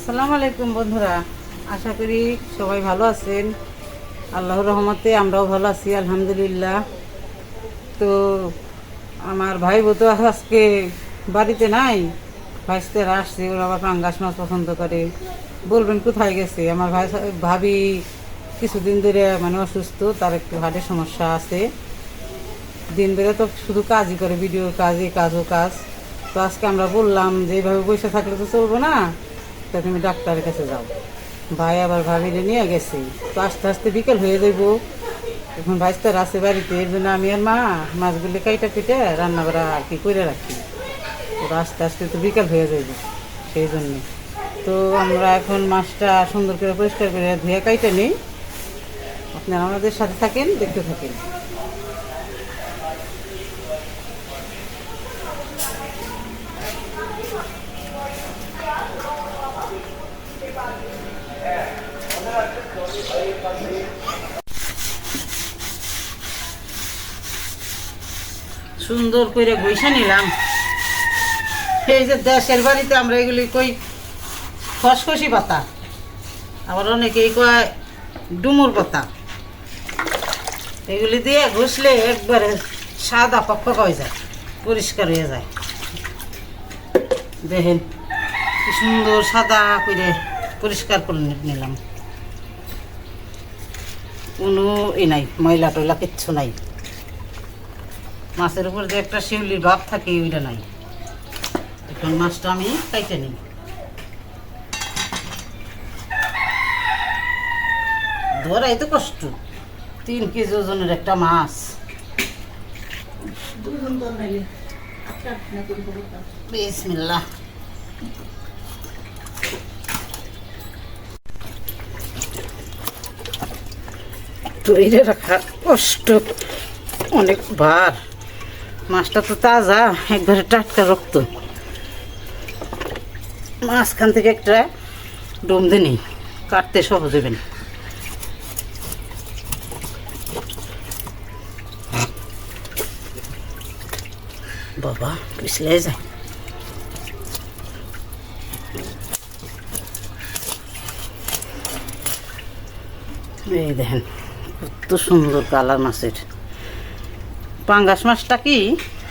আসসালামু আলাইকুম বন্ধুরা। আশা করি সবাই ভালো আছেন। আল্লাহর রহমতে আমরাও ভালো আছি, আলহামদুলিল্লাহ। তো আমার ভাই তো আজকে বাড়িতে নাই। ভাইস্তেরা আসছে, ওরা আবার পাঙ্গাস মাছ পছন্দ করে। বলবেন কোথায় গেছে? আমার ভাই, ভাবি কিছুদিন ধরে মানে অসুস্থ, তার একটু হার্টের সমস্যা আছে। দিন বেড়ে তো শুধু কাজই করে ভিডিওর কাজ এই কাজ কাজ। তো আজকে আমরা বললাম যে, এইভাবে বসে থাকলে তো চলবো না। তা তুমি ডাক্তারের কাছে যাও। ভাই আবার ভাবিলে নিয়ে গেছে। তো আস্তে আস্তে বিকেল হয়ে যাইব। এখন ভাইস্তার আছে বাড়িতে এর জন্য আমি আর মা মাছগুলি কাইটা পিটে রান্না করা আর কি করে রাখি। তো আস্তে আস্তে তো বিকেল হয়ে যাইব সেই জন্যে। তো আমরা এখন মাছটা সুন্দর করে পরিষ্কার করে ধুয়ে কাইটা নিই। আপনারা আমাদের সাথে থাকেন, দেখতে থাকেন। সুন্দর করে বৈশা নিলাম। এই যে দেশের বাড়িতে আমরা এগুলি কই, খসখসি পাতা। আবার অনেকেই কয় ডুমুর পাতা। এগুলি দিয়ে ঘষলে একবারে সাদা পক্ষ হয়ে যায়, পরিষ্কার হয়ে যায়। দেখেন সুন্দর সাদা করে পরিষ্কার করে নিলাম। কোনো ই নাই, ময়লা টয়লা কিচ্ছু নাই। মাছের উপর যে একটা শিউলির ভাব থাকে ওইটা নাই। এখন মাছটা আমি কাইটে নিই। ধরাই তো কষ্ট। তিন কেজি ওজনের একটা মাছ। বিসমিল্লাহ। তৈরি রাখা কষ্ট অনেক ভার মাছটা তো তাজা, একবারে টাটকা রক্ত। মাঝখান থেকে একটা ডোম দিনই কাটতে সহজ হবে না। বাবা, পিছলে যায় এই দেখেন, কত সুন্দর কালার মাছের। পাঙ্গাস মাছটা কি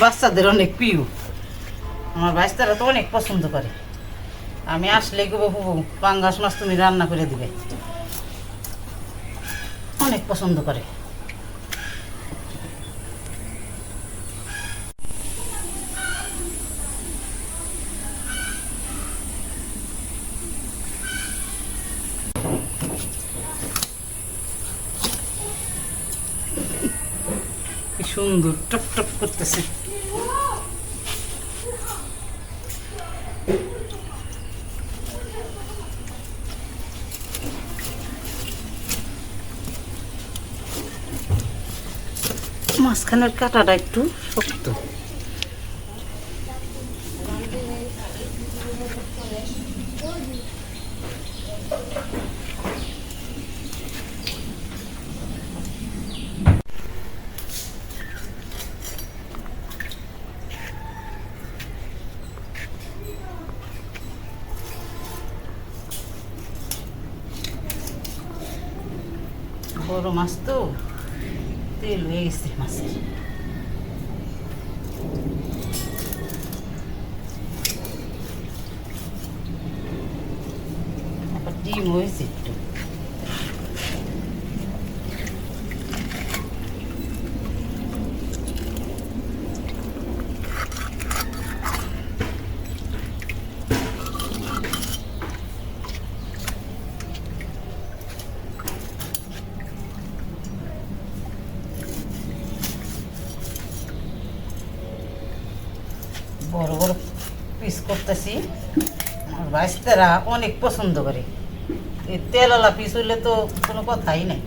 বাচ্চাদের অনেক প্রিয়। আমার বাচ্চারা তো অনেক পছন্দ করে। আমি আসলে গো বাবু, পাঙ্গাস মাছ তুমি রান্না করে দিবে। অনেক পছন্দ করে। সুন্দর টপ টপ করতেছে। মাঝখানের কাটাটা একটু শক্ত। বড় মাছ তো তেল হয়ে গেছে মাছের আবার ডিম হয়েছে একটু বড় বড় পিস করতেছি। আমার বাইস্তারা অনেক পছন্দ করে। এই তেলওয়ালা পিস হইলে তো কোনো কথাই নাই।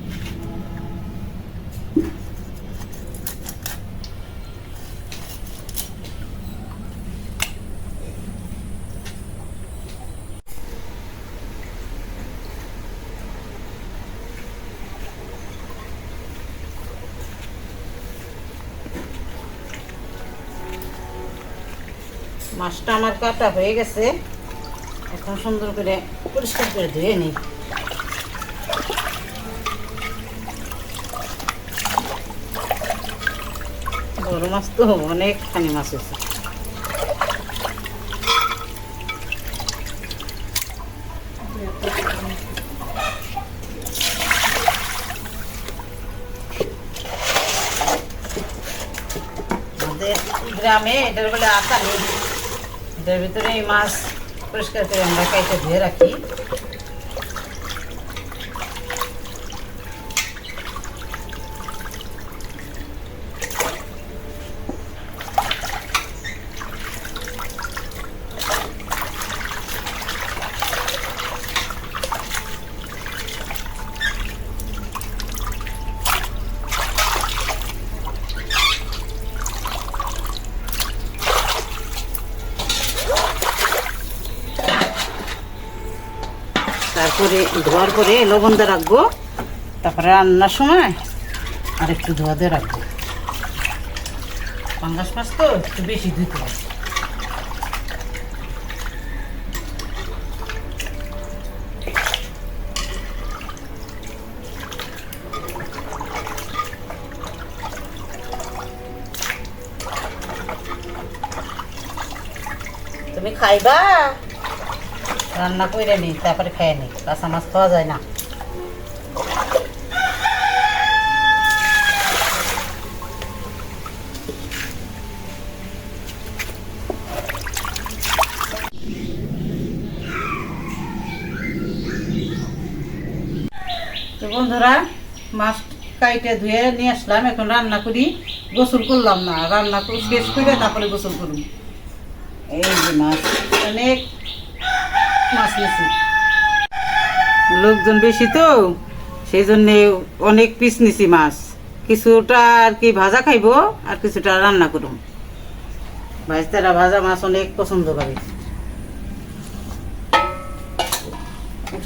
মাছটা আমার কাটা হয়ে গেছে। এখন সুন্দর করে পরিষ্কার করে ধুয়ে নিই। বড় মাছ তো অনেকখানি মাছ হয়েছে। গ্রামে এটার বলে আশা নেই। এটার ভিতরে এই মাছ পরিষ্কার করে আমরা কাইটে ধুয়ে রাখি। তারপরে ধোয়ার পরে লবণ দিয়ে রাখব। তারপরে রান্নার সময় আর একটু ধোয়া দিয়ে রাখব। পাঙ্গাস মাছ তো একটু বেশি ধুতে হবে তুমি খাইবা? রান্না করে নি, তারপরে খেয়ে নি। কাঁচা মাছ খাওয়া যায় না। তো বন্ধুরা, মাছ কাইটে ধুয়ে নিয়ে আসলাম, এখন রান্না করি। গোসল করলাম না, রান্না করে শেষ করে তারপরে গোসল করুন। এই যে মাছ, অনেক মাছ লোকজন বেশি তো সেই জন্যে অনেক পিস নিছি মাছ। কিছুটা আর কি ভাজা খাইবো, আর কিছুটা রান্না করুন ভাজতারা ভাজা মাছ অনেক পছন্দ করে।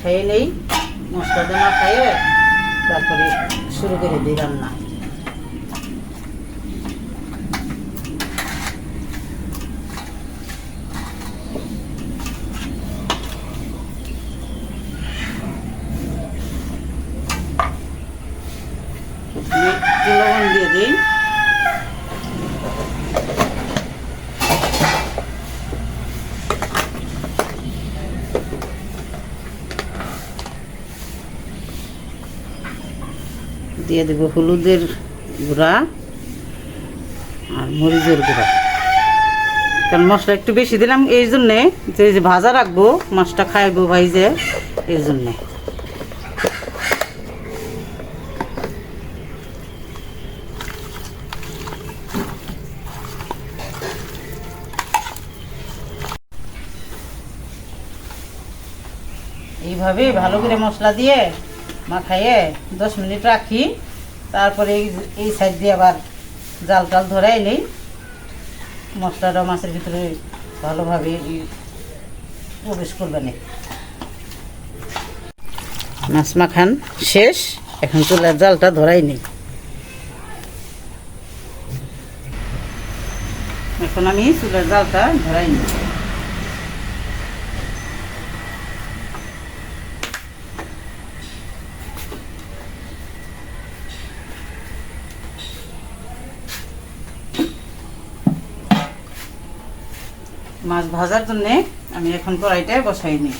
খেয়ে নেই মশলা দানা খাইয়ে তারপরে শুরু করে দিই রান্না একটু লবণ দিয়ে দিই দিয়ে দেবো হলুদের গুঁড়া আর মরিচের গুঁড়া। কারণ মশলা একটু বেশি দিলাম এই জন্যে যে যে ভাজা রাখব, মাছটা খাইবো ভাইজে এই জন্যে। এইভাবে ভালো করে মশলা দিয়ে মাখাইয়ে দশ মিনিট রাখি। তারপরে এই এই সাইড দিয়ে আবার জাল টাল ধরাই নেই মশলাটা মাছের ভিতরে ভালোভাবে প্রবেশ করবে না। মাছ মাখান শেষ, এখন চুলার জালটা ধরাই নেই। এখন আমি চুলার জালটা ধরাই নিই। মাছ ভাজার জন্যে আমি এখন কড়াইটা বসাই নিই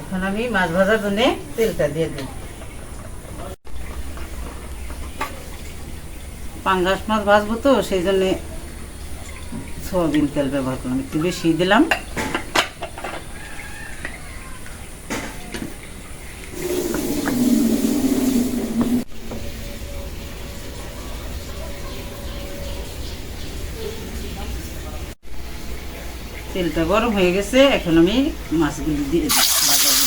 এখন আমি মাছ ভাজার জন্যে তেলটা দিয়ে দিই। পাঙ্গাস মাছ ভাজবো তো, সেই জন্যে সোয়াবিন তেল ব্যবহার করলাম। একটু বেশি দিলাম। তেলটা গরম হয়ে গেছে, এখন আমি মাছগুলি দিয়ে জন্য।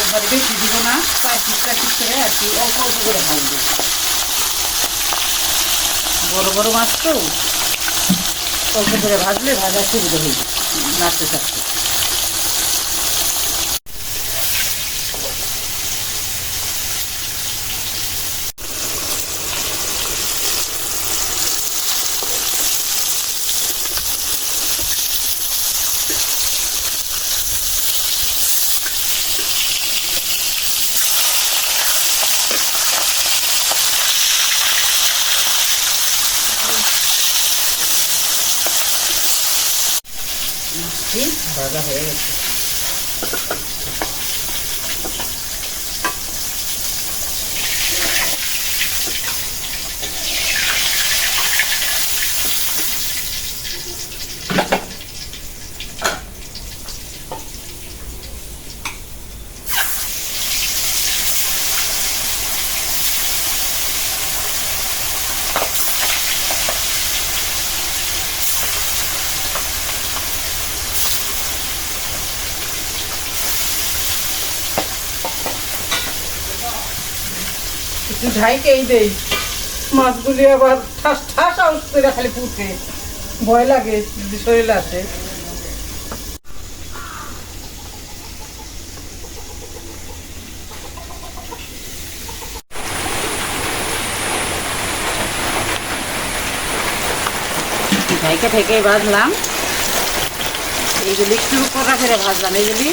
একবারে বেশি দিব না, প্রায় পিস পিস করে আর কি অল্প অল্প করে ভাজবো বড় বড় মাছ তো, অল্প করে ভাজলে ভাজা সুবিধা হয়ে যাবে নাড়তে থাকতে ভাজা হয়ে গেছে। ঢাইকেই দেই মাছগুলি আবার ঠাস ঠাস আউট খালি ফুটে ভয় লাগে, শরীরে আসে ঢাইকে থেকে বাজলাম এইগুলি একটু কড়া করে ভাজলাম। এইগুলি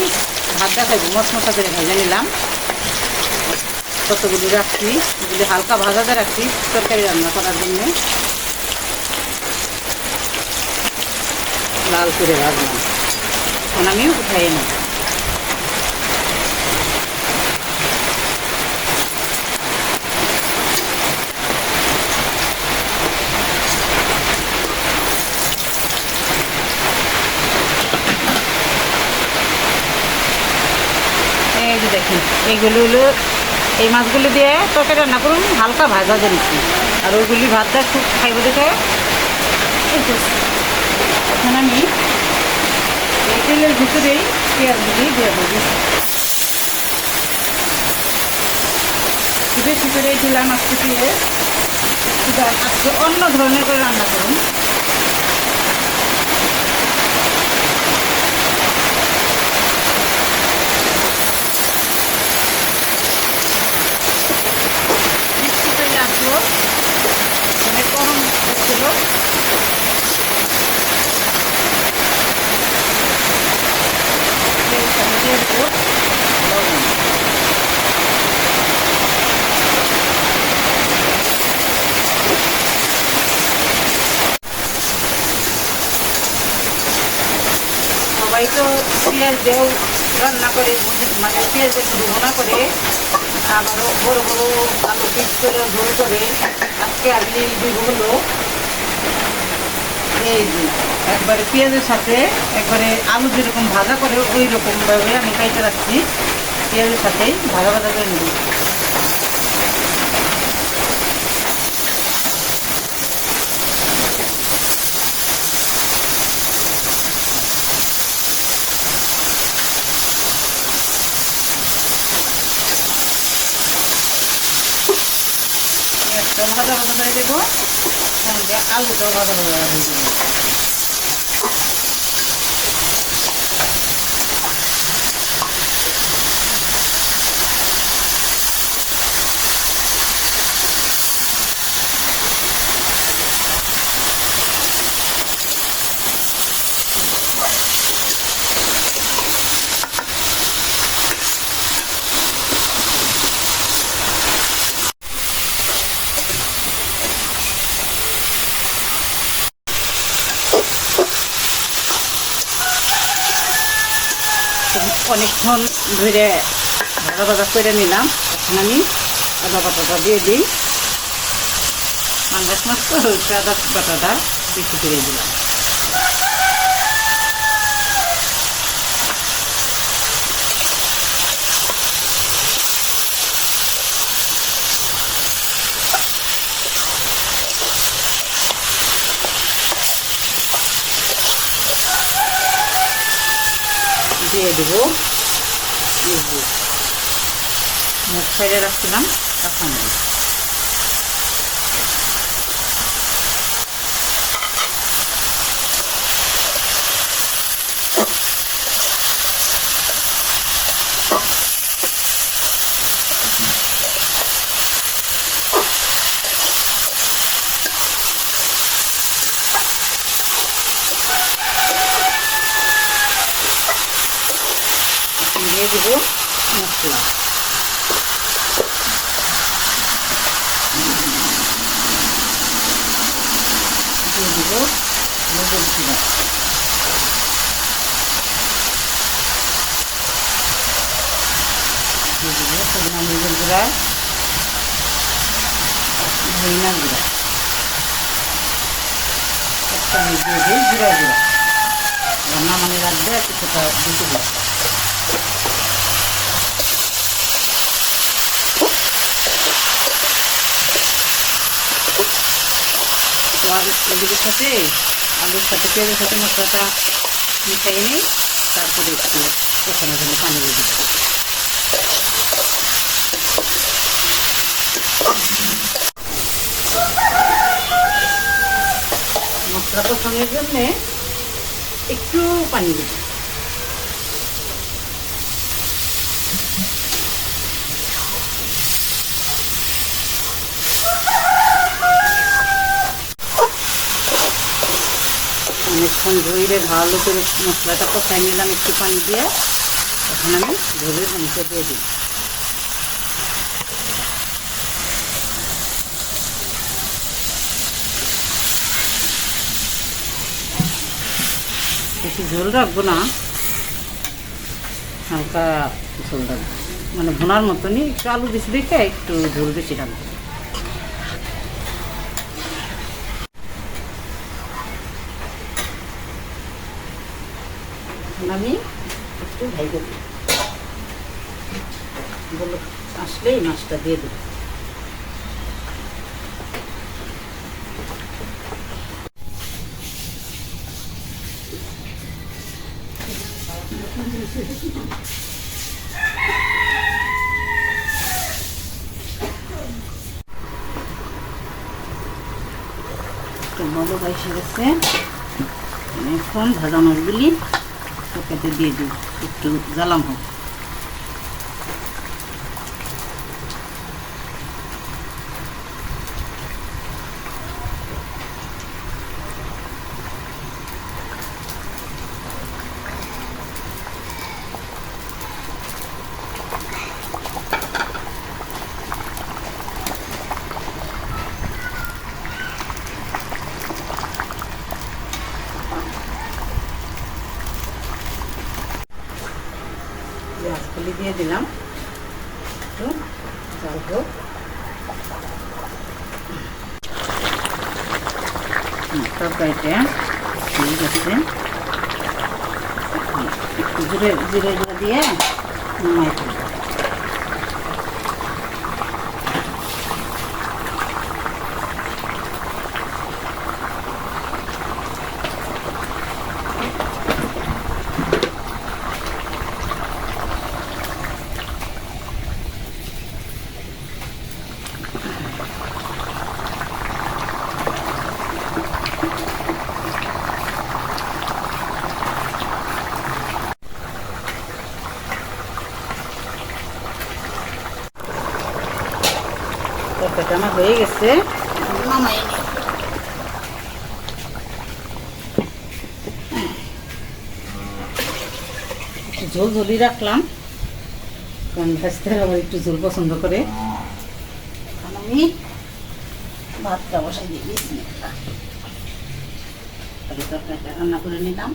ভাজা খাইব মশমশা করে ভেজে নিলাম। কতগুলি রাখছি? এগুলি হালকা ভাজাতে রাখছি, তরকারি রান্না করার জন্য। লাল করে ভাজলাম। এখন আমি উঠাই যে দেখুন এইগুলো হলো এই মাছগুলি দিয়ে তরকারি রান্না করুন, হালকা ভাজা জানিছি আর ওইগুলি ভাতটা খুব খাইব দেখে। এখন আমি তেলের ভিতরেই পেঁয়াজগুলি দিয়ে দেবো। করে দিলাম আজকে দিয়ে। অন্য ধরনের করে রান্না করুন মিষ্টি তৈরি আসলো অনেক গরম হচ্ছিল এখানে দিয়ে দেবো লবণ। সবাই তো পেঁয়াজ দেও রান্না করে মানে পেঁয়াজের ভোনা করে আবার বড় বড় আলু পিস করে ঝোল করে আজকে আমি দিব হলো এই একবারে পেঁয়াজের সাথে একবারে আলু যেরকম ভাজা করে ওই রকমভাবে আমি কাইতে রাখছি। পেঁয়াজের সাথেই ভাজা ভাজা করে নেব। ভাজা ভাজা করে দেবো সঙ্গে আলুটাও ভাজা ভাজা হয়ে যাবে। অনেকক্ষণ ধরে ভাজা ভাজা করে নিলাম। এখন আমি আদা বাটাটা দিয়ে দিই। মাংস মাছ তো হয়েছে আদা বাটাটা বেশি করে দিলাম দিয়ে দেবো। মুখ সাইডে রাখছিলাম এখন দেবো মশলা দিয়ে দেবো লবণ গুঁড়া শুকনা মরিচের গুঁড়া ধইনা গুঁড়া একটা আমি দিয়ে দিই জিরা গুঁড়া রান্না মানে রাখবে কিছুটা দিতে দিই এগুলোর সাথে, আলুর সাথে, পেঁয়াজের সাথে মশলাটা মিশিয়ে নিই, তারপরে একটু জন্য পানি দিয়ে দিই। মশলা কষানোর জন্যে একটু পানি দিই। অনেকক্ষণ ধুইলে ভালো করে মশলাটা কষাই নিলাম একটু পানি দিয়ে। এখন আমি ঝোলের পানিটা দিয়ে দিই। বেশি ঝোল রাখব না। হালকা ঝোল রাখব। মানে ভোনার মতনই একটু আলু বেশি দেখে একটু ঝোল বেশি রাখব। আমি একটু ভাই দিই বলো আসলেই মাছটা দিয়ে দেবো। বলো বাইসে গেছে। এখন ভাজা মাছগুলি তরকারিতে দিয়ে দিই। একটু জ্বালাম হোক। পেঁয়াজগুলি দিয়ে দিলাম একটু জাল হোক হুম, তরকারিটা হয়ে গেছে এখন একটু জিরে জিরে গুঁড়ো দিয়ে নামাই তরকারিটা আমার হয়ে গেছে। নামাই একটু ঝোল ঝোলই রাখলাম। কারণ ভাজতে আবার একটু ঝোল পছন্দ করে। আমি ভাতটা বসাই দিয়ে দিয়েছি। তরকারিটা রান্না করে নিলাম।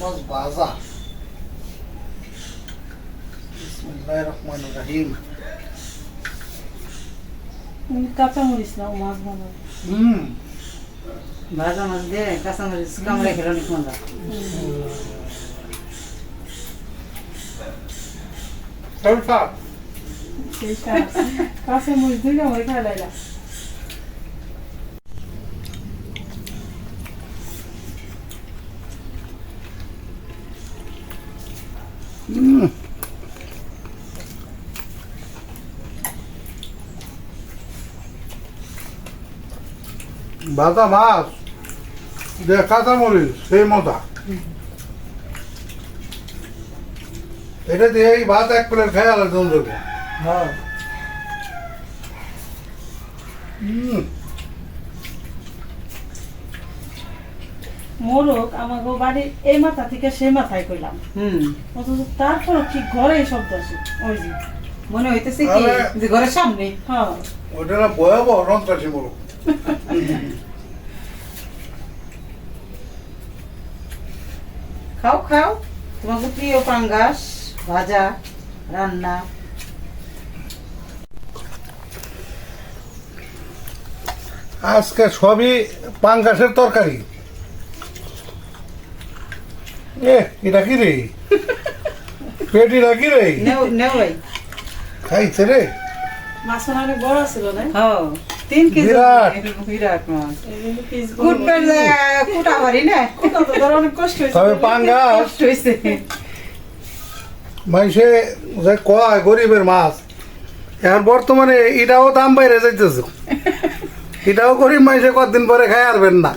মাছ ভাজা বিসমিল্লাহির রহমানির রহিম কাঁচা মরিচ না মাছ বানাবো হুম ভাজা মাছ দিয়ে কাঁচামরিচ কামড়ে খেলে অনেক মজা সরফা সেইটা কাঁচা মরিচ দিয়ে আমার খাই লাইলা ভাজা মাছ দিয়ে কাঁচা মরিচ সেই মজা। এটা দিয়ে এই ভাত এক প্লেট খাই আলাদা হ্যাঁ। হুম মোরগ আমাকে বাড়ির এই মাথা থেকে সেই মাথায় কইলাম। হুম। অথচ তারপর ঠিক ঘরে এই শব্দ আসে ওই যে। মনে হইতেছে কি? যে ঘরের সামনে? হ্যাঁ। ওইটা না ভয়াবহ সন্ত্রাসী বলো খাও খাও। তোমাকে প্রিয় পাঙ্গাস ভাজা রান্না। আজকে সবই পাঙ্গাসের তরকারি। এ এটা কি রে? রে? নেও নেও ভাই। খাইছে রে? মাছটা অনেক বড় ছিল না? হ্যাঁ। তিন কেজি বিরাট। বিরাট মাছ। এই জন্য piece বড় কুটবেন বড়। কুটা পারি না? কোথাও তো ধর অনেক কষ্ট হয়েছে। তবে পাঙ্গাস কষ্ট হয়েছে। মাইসে যে কয় গরিবের মাছ এখন বর্তমানে এটাও দাম বাইরে যাইতেছে। এটাও গরিব মাইসে কতদিন পরে খাই আরবেন না।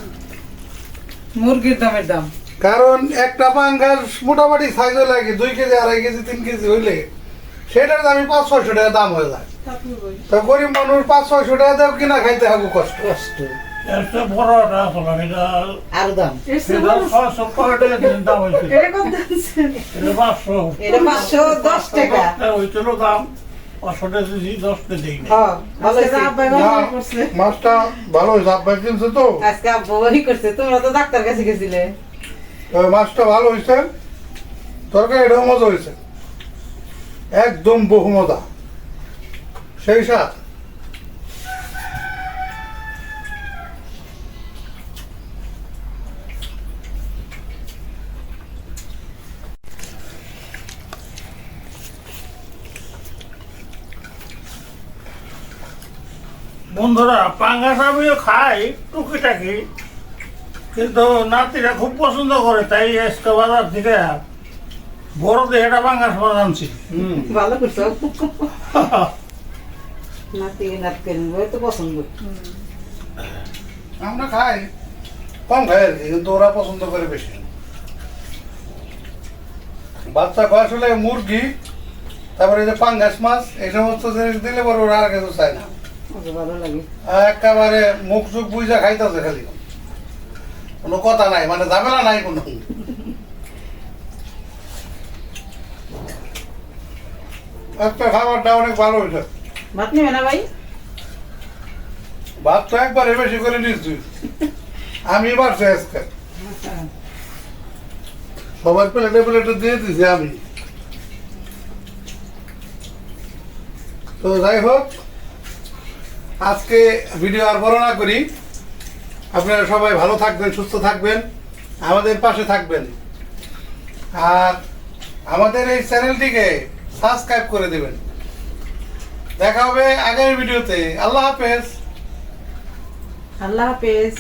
মুরগির দামের দাম। কারণ একটা পাঙ্গাস মোটামুটি সাইজও লাগে দুই কেজি আড়াই কেজি তিন কেজি হইলে সেটার দামই পাঁচ ছয়শো টাকা দাম হয়ে যায়। তো গরিব মানুষ পাঁচ ছয়শো টাকা দেও কিনা খাইতে হবে কষ্ট। কষ্ট। হ্যাঁ ভালো করছে। তো আজকে করছে। তোমরা তো ডাক্তার কাছে গেছিলে। মাছটা ভালো হয়েছে। তরকারি এটাও মজা হয়েছে। একদম বহু মজা। সেই সাথ বন্ধুরা, পাঙ্গাস আমিও খাই, টুকিটাকি। কিন্তু নাতিরা খুব পছন্দ করে তাই আজকে বাজার থেকে বড় দেহেটা পাঙ্গাস মাছ আনছি। হুম। ভালো করছ? নাতি নাতি ওই তো পছন্দ। আমরা খাই কম খাই আর কি কিন্তু ওরা পছন্দ করে বেশি। বাচ্চা খাওয়া আসলে মুরগি তারপরে যে পাঙ্গাস মাছ এই সমস্ত জিনিস দিলে পরে ওরা আর কিছু চায় না। ভালো লাগে। একেবারে মুখ চুখ বুঝা খাইতেছে খালি। কোনো কথা নাই মানে ঝামেলা নাই কোনো। আজকে খাবারটা অনেক ভালো হয়েছে। ভাত নেবে না ভাই? ভাত তো একবারে বেশি করে নিচ্ছি আমি বাড়ছি আজকে। সবার প্লেটে প্লেটে দিয়ে দিছি আমি। তো যাই হোক আজকে ভিডিও আর বড় না করি। আপনারা সবাই ভালো থাকবেন, সুস্থ থাকবেন, আমাদের পাশে থাকবেন। আর আমাদের এই চ্যানেলটিকে সাবস্ক্রাইব করে দেবেন। দেখা হবে আগামী ভিডিওতে। আল্লাহ হাফেজ। আল্লাহ হাফেজ।